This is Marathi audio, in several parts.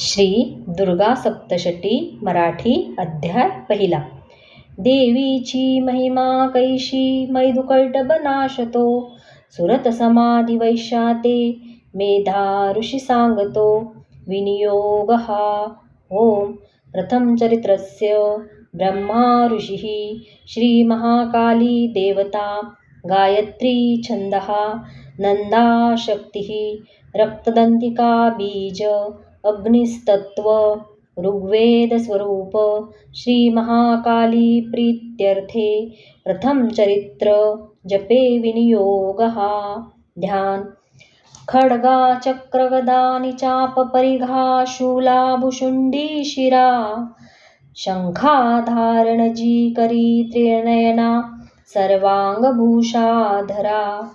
श्री दुर्गा सप्तशती मराठी अध्याय पहिला. देवीची महिमा कैशी मैदुकल्टबनाशतो सुरत समाधी वैशाते मेधा ऋषी सांगतो विनियोग हा ओम प्रथम चरित्रस्य ब्रह्मा ऋषिः श्रीमहाकाली देवता गायत्री छंद नंदा शक्ती रक्तदंतिका बीज अग्निस्तत्व ऋग्वेदस्वरूप श्रीमहाकालीप्रीत्यर्थे प्रथम चरित्र जपे विनियोगः। ध्यान। खड्गा चक्रगदानि चापपरिघा शूलाभुशुण्डी शिरा। शङ्खाधारणजी करी त्रिनयना सर्वाङ्गभूषाधरा।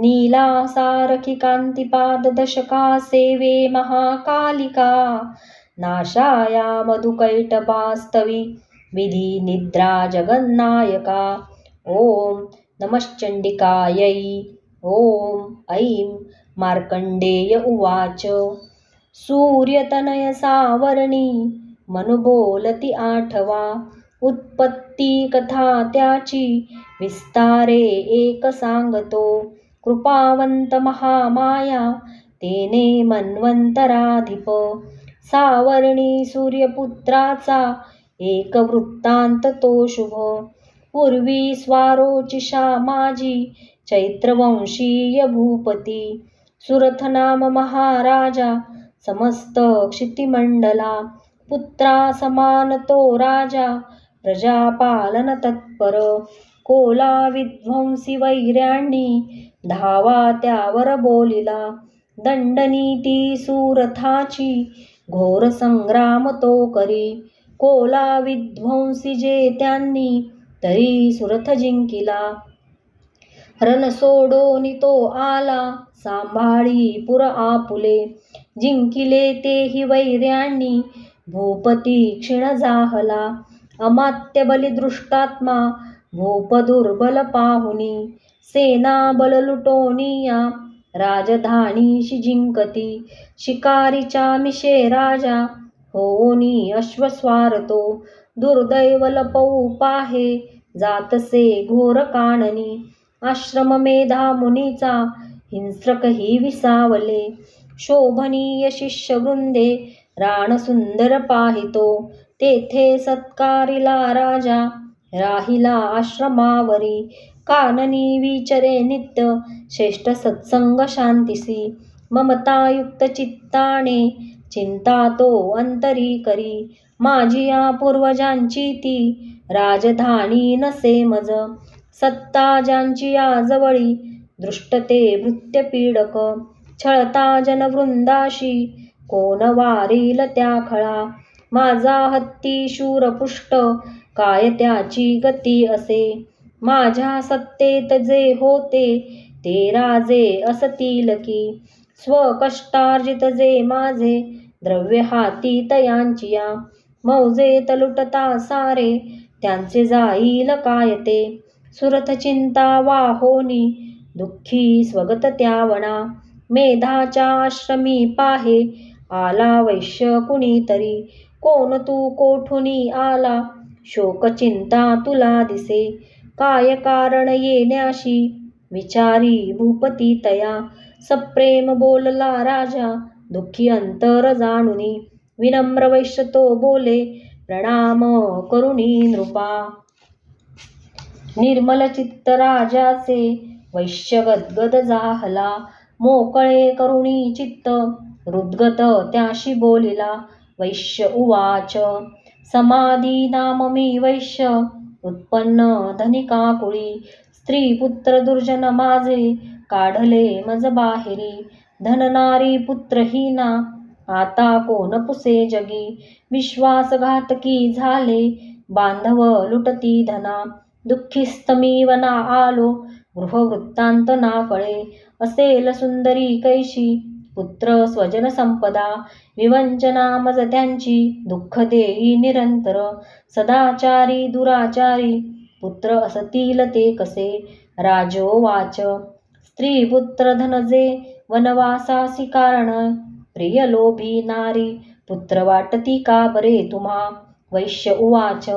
नीला सारखी कान्तिपाददशका सेवे महाकालिका नाशाया मधुकैटपास्तवि विधी निद्रा जगन्नायका ॐ नमश्चण्डिकायै ॐ ऐं मार्कण्डेय उवाच। सूर्यतनयसावर्णी मनुबोलति आठवा उत्पत्ती कथा त्याची विस्तारे एक सांगतो कृपावंत महामाया तेने मन्वंतराधिप सावर्णी सूर्यपुत्राचा एक वृत्तांत तो शुभ। पूर्वी स्वारोचिषा माझी चैत्रवंशीय भूपती सुरथनाम महाराजा समस्त क्षितिमंडला पुत्रा समान तो राजा प्रजापालन तत्पर कोला विध्वंसी वैऱ्यांनी धावा त्यावर बोलिला दंडनीती सुरथाची घोर संग्राम तो करी. कोला विध्वंसी जे त्यांनी तरी सुरथ जिंकिला. रण सोडोनी तो आला सांभाळी पुर आपुले. जिंकिले तेही वैर्यांनी भूपती क्षीण जाहला. अमात्य बलिदृष्टात्मा भूप दुर्बल पाहुनी. सेना बल लुटोनिया राजधानीशी जिंकती. शिकारीच्या मिशे राजा होनी अश्वस्वारतो. दुर्दैव लपवू पाहे जातसे घोर काननी. आश्रम मेधा मुनीचा हिंस्रकही विसावले. शोभनीय शिष्यवृंदे राणसुंदर पाहितो. तेथे सत्कारिला राजा राहिला आश्रमावरी. काननी विचरे नित्य श्रेष्ठ सत्संग शांतीसी. ममतायुक्त चित्ताने चिंता तो अंतरी करी. माझी या पूर्वजांची ती राजधानी नसे मज. सत्ता ज्यांची या जवळी दृष्टते भृत्यपीडक. छळता जनवृंदाशी कोण वारील त्या खळा. माझा हत्ती शूरपुष्ट काय त्याची गती असे? माझ्या सत्तेत जे होते ते राजे असतील की? स्वकष्टार्जित जे माझे द्रव्य हाती तयांचिया. मौजेत लुटता सारे त्यांचे जाईल काय ते? सुरथ चिंता वाहोनी दुःखी स्वगत त्यावणा. मेधाच्या आश्रमी पाहे आला वैश्य कुणीतरी. कोण तू कोठुनी आला? शोकचिंता तुला दिसे. काय कारण येण्याशी विचारी भूपती तया. सप्रेम बोलला राजा. दुःखी अंतर जाणुनी. विनम्र वैश्य तो बोले प्रणाम करुणी नृपा. निर्मल चित्त राजाचे वैश्य गदगद जाहला. मोकळे करुणी चित्त हृद्गत त्याशी बोलिला. वैश्य उवाच समाधी नाम मी वैश्य उत्पन्न धनिकाकुळी स्त्री पुत्र दुर्जन माझे काढले मज बाहेरी धननारी पुत्रहीना आता कोण पुसे जगी विश्वासघातकी झाले बांधव लुटती धना दुःखीस्त आलो गृहवृत्तांत ना कळे असेल सुंदरी कैशी पुत्र स्वजन संपदा विवंचना मज त्यांची दुःख देई निरंतर सदाचारी दुराचारी पुत्र असतील ते कसे? राजो वाच. स्त्री पुत्र धनजे वनवासासी कारण प्रिय लोभी नारी पुत्र वाटती का बरे तुम्हा? वैश्य उवाच.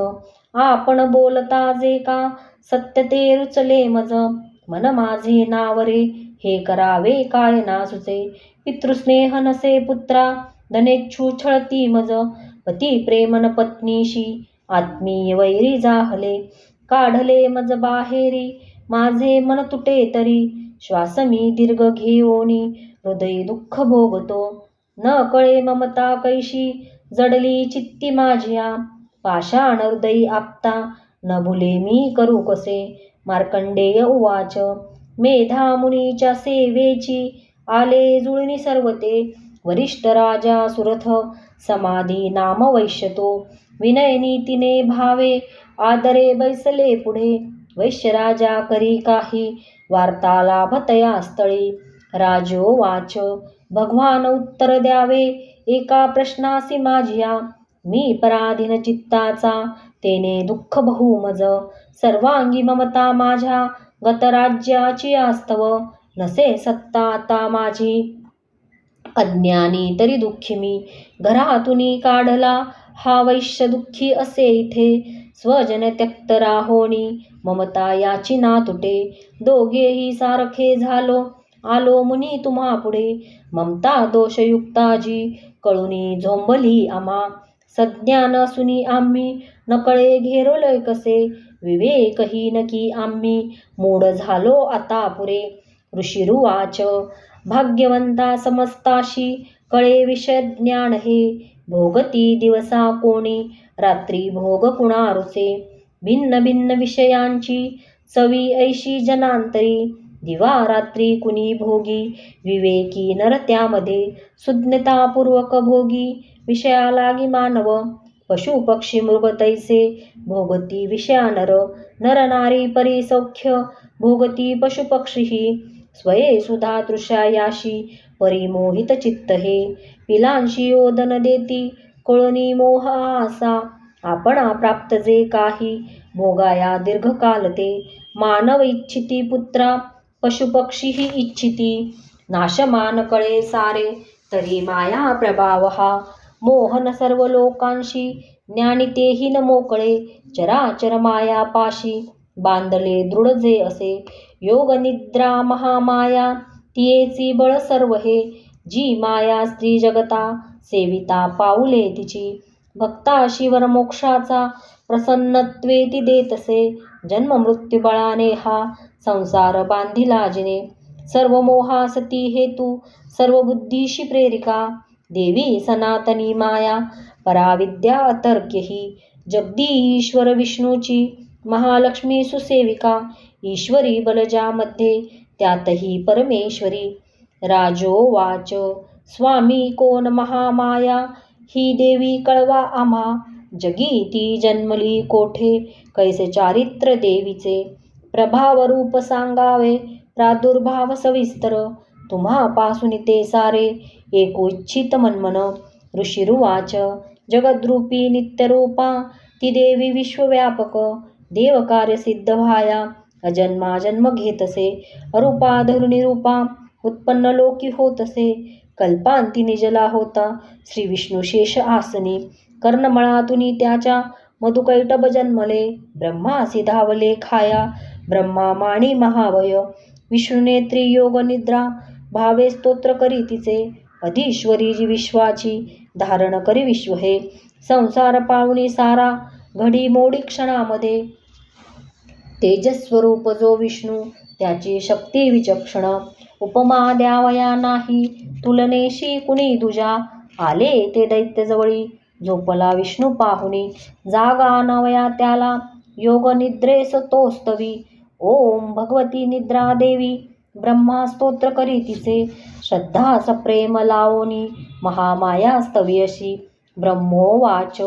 आपण बोलता जे का? सत्य ते रुचले मज. मन माझे नावरे हे करावे काय ना सुचे पितृस्नेह नसे पुत्रा धनेच्छू छळती मज. पती प्रेमन पत्नीशी आत्मीय वैरी जाहले. काढले मज बाहेरी माझे मन तुटे तरी. श्वास मी दीर्घ घेऊनी हृदय दुःख भोगतो. न कळे ममता कैशी जडली चित्ती माझ्या. पाषाण हृदयी आपता न भुले मी करू कसे. मार्कंडेय उवाच. मेधा मुनीच्या सेवेची आले जुळणी सर्वते वरिष्ठ राजा सुरथ समाधी नाम वैश्यतो. विनय नीतीने भावे आदरे बैसले पुढे. वैश्य राजा करी काही वार्तालाभतया स्थळी. राजो वाच भगवान उत्तर द्यावे एका प्रश्नासी माझिया. मी पराधीन चित्ताचा तेने दुःख बहुमज. सर्वांगी ममता माझ्या गतराज्याची आस्तव. नसे सत्ता आता माझी. अज्ञानी तरी दुःखी मी. घरातून काढला हा वैश्य दुःखी असे इथे. स्वजन त्यक्त राहोणी ममता याची ना तुटे. दोघेही सारखे झालो. आलो मुनी तुम्हा पुढे. ममता दोषयुक्ताजी कळुनी झोंबली आम्हा सज्ञान सुनी आम्ही. नकळे घेरोलय कसे? विवेकही की आम्ही. मूढ झालो आता पुरे. ऋषिरुवाच भाग्यवंता समस्ताशी कळे विषय ज्ञान हे. भोगती दिवसा कोणी रात्री भोग कुणारुचे. भिन्न भिन्न विषयांची चवी ऐशी जनांतरी. दिवा रात्री कुणी भोगी विवेकी नर त्यामध्ये. सुज्ञतापूर्वक भोगी विषया लागी मानव. पशु पक्षी मृग तैसे भोगती विषया नर नर नारी परी सौख्य भोगती पशुपक्षी स्वये सुधा तृषायाशी परिमोहित चित्त हे. पिलांशी ओदन देती कळणी मोह आसा. आपणा प्राप्त जे काही भोगाया दीर्घकाल ते. मानव इच्छिती पुत्रा पशुपक्षीही इच्छिती. नाशमान कळे सारे तरी माया प्रभाव हा. मोहन सर्व लोकांशी ज्ञानितेही न मोकळे. चराचर माया पाशी बांधले दृढ जे असे. योग निद्रा महामाया तियेची बळ सर्व हे. जी माया स्त्री जगता सेविता पाऊले तिची. भक्ता शिवर मोक्षाचा प्रसन्नत्वे ती देतसे जन्म मृत्युबळाने हा संसार बांधिला जिने. सर्व मोहासती हेतू सर्व बुद्धीशी प्रेरिका. देवी सनातनी माया पराविद्या अतर्क्य ही. जगदी ईश्वर विष्णूची महालक्ष्मी सुसेविका ईश्वरी बलजामध्ये त्यातही परमेश्वरी. राजो वाच स्वामी कोण महामाया ही देवी कळवा आम्हा. जगी ती जन्मली कोठे? कैसे चारित्र देवीचे? प्रभाव रूप सांगावे प्रादुर्भाव सविस्तर. तुम्हापासून ते सारे एको इच्छित मनमन. ऋषिरुवाच जगद्रूपी नित्यरूपा ती देवी विश्वव्यापक. देवकार्य सिद्ध व्हाया अजन्मा जन्म घेतसे अरूपा धरुणी रूपा उत्पन्न लोकी होतसे कल्पांती निजला होता श्री विष्णू शेष आसनी कर्णमळातुनी त्याच्या मधुकैटभ जन्मले ब्रह्मासी धावले खाया ब्रह्मा माणी महावय विष्णुनेत्री त्रियोग निद्रा भावे स्तोत्र करी तिचे अधीश्वरी जी विश्वाची धारण करी विश्व हे संसार पावणी सारा घडी मोडी क्षणामध्ये तेजस्वरूप जो विष्णू त्याची शक्ती विचक्षण. उपमा द्यावया नाही तुलनेशी कुणी दुजा? आले ते दैत्यजवळी झोपला विष्णू पाहुनी. जागा नवया त्याला योग निद्रेस तोस्तवी. ओम भगवती निद्रा देवी ब्रह्मा स्तोत्र करी तिचे. श्रद्धा प्रेम लावोनी महामाया अशी. ब्रह्मो वाच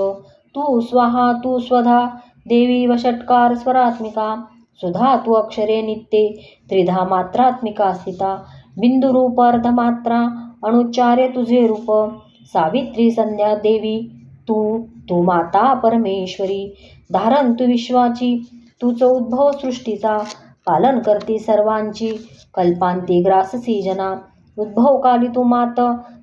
तू स्वाहा तू स्वधा. देवी वषट्कार स्वरात्मिका सुधा तू अक्षरे नित्ये त्रिधा मात्रात्मिका स्थिता बिंदुरूप अर्धमात्रा अनुच्चार्य तुझे रूप सावित्री संध्या देवी तू तू माता परमेश्वरी धारण तू विश्वाची तूच उद्भव सृष्टीचा पालन करती सर्वांची कल्पांती ग्राससी जना उद्भव काली तू मात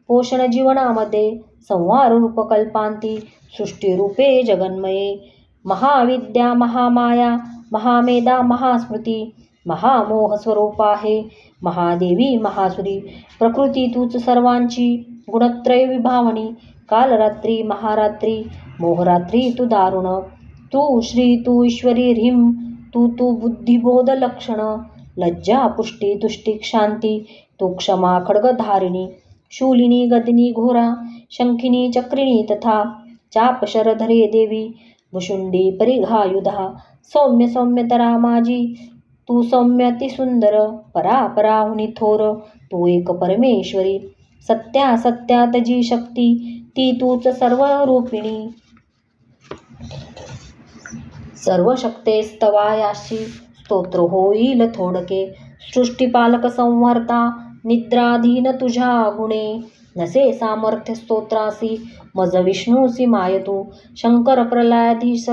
पोषण जीवनामध्ये संवार रूप कल्पांती सृष्टीरूपे जगन्मये महाविद्या महामाया महामेधा महास्मृती महामोह स्वरूप आहे. महादेवी महासुरी प्रकृती तूच सर्वांची गुणत्रय विभावणी कालरात्री महारात्री मोहरात्री तू दारुण तू श्री तू ईश्वरी ह्रीम तू तू बुद्धिबोध लक्षण लज्जा पुष्टी तुष्टी शांती तू क्षमा खड्गधारिणी शूलिनी गदिनी घोरा शंखिनी चक्रिणी तथा चाप शरधरे देवी भुशुंडी परिघायुधा सौम्य सौम्यतरा माझी तू सौम्य सुंदर परा पराहुनी थोर. तू एक परमेश्वरी सत्या सत्यात जी शक्ती ती तूच सर्व रूपिणी. सर्व शक्तेस्तवायाशी स्तोत्र होईल थोडके. सृष्टीपालक संवर्ता निद्राधीन तुझ्या गुणे. नसे सामर्थ्य स्तोत्रासी मज विष्णूसी मायतू। शंकर प्रलयाधीश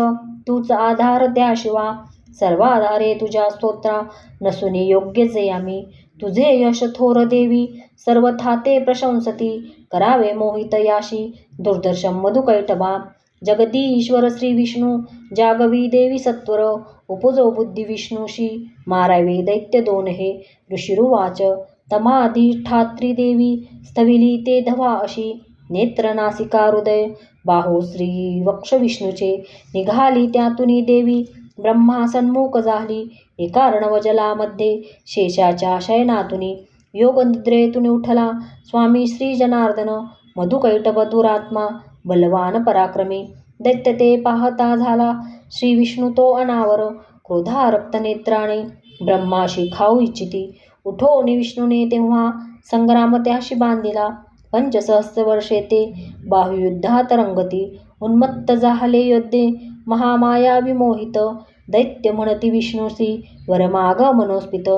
तूच आधार त्याशिवा शिवा। सर्वाधारे तुझ्या स्तोत्रा नसुने योग्यच आम्ही। तुझे यश थोर देवी सर्वथा ते प्रशंसती। करावे मोहित याशी दुर्दर्शन जगदी ईश्वर श्री विष्णू जागवी देवी सत्वर। उपजो बुद्धी विष्णूशी मारावे दैत्य दोन हे। ऋषिरुवाच तमाधिष्ठात्री देवी स्थविली ते धवा अशी नेत्र नासिका हृदय बाहू श्री वक्ष विष्णूचे निघाली त्यातुनी देवी ब्रह्मा सन्मुख झाली एका रणवजलामध्ये शेषाच्या शयनातुनी योगनिद्रेतून उठला स्वामी श्री जनार्दन मधुकैटभ दुरात्मा बलवान पराक्रमी दैत्य ते पाहता झाला श्री विष्णू तो अनावर क्रोधारक्तनेत्राने ब्रह्माशी खाऊ इच्छिती उठो विष्णूने तेव्हा संग्राम त्याशी बांधिला पंचसहस्र वर्षे ते बाहुयुद्धात रंगती उन्मत्त झाले योद्धे. महामाया विमोहित. दैत्य म्हणती विष्णूसी वरमाग मनोस्पित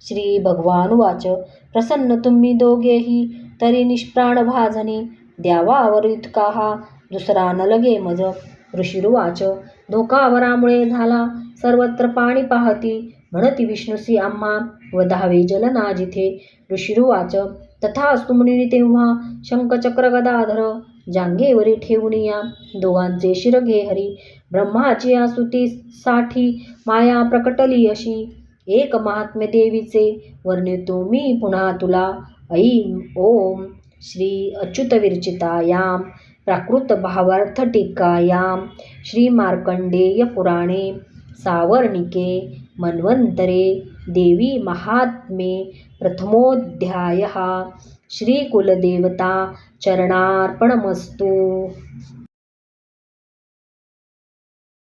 श्री भगवान वाच प्रसन्न तुम्ही दोघेही. तरी निष्प्राण भाजनी. द्यावावर इतका हा. दुसरा न लगे मज. ऋषिरुवाच. धोकावरामुळे झाला. सर्वत्र पाणी पाहती. म्हणती विष्णुसी आम्हा व दहावे जलना जिथे ऋषिरुवाच तथा मुनी तेव्हा शंखचक्र गदाधर जांगेवरी ठेवून या. दोघांचे शिर घे हरी ब्रह्माची साठी माया प्रकटली अशी. एक महात्म्य देवीचे वर्णितो मी पुन्हा तुला. ऐं ओम श्री अच्युत विरचितायाम प्राकृत भावार्थ टीकायां श्री मार्कंडेय पुराणे सावर्णिके मन्वंतरे देवी महात्मे प्रथमोऽध्यायः। श्रीकुलदेवता चरणार्पणमस्तु।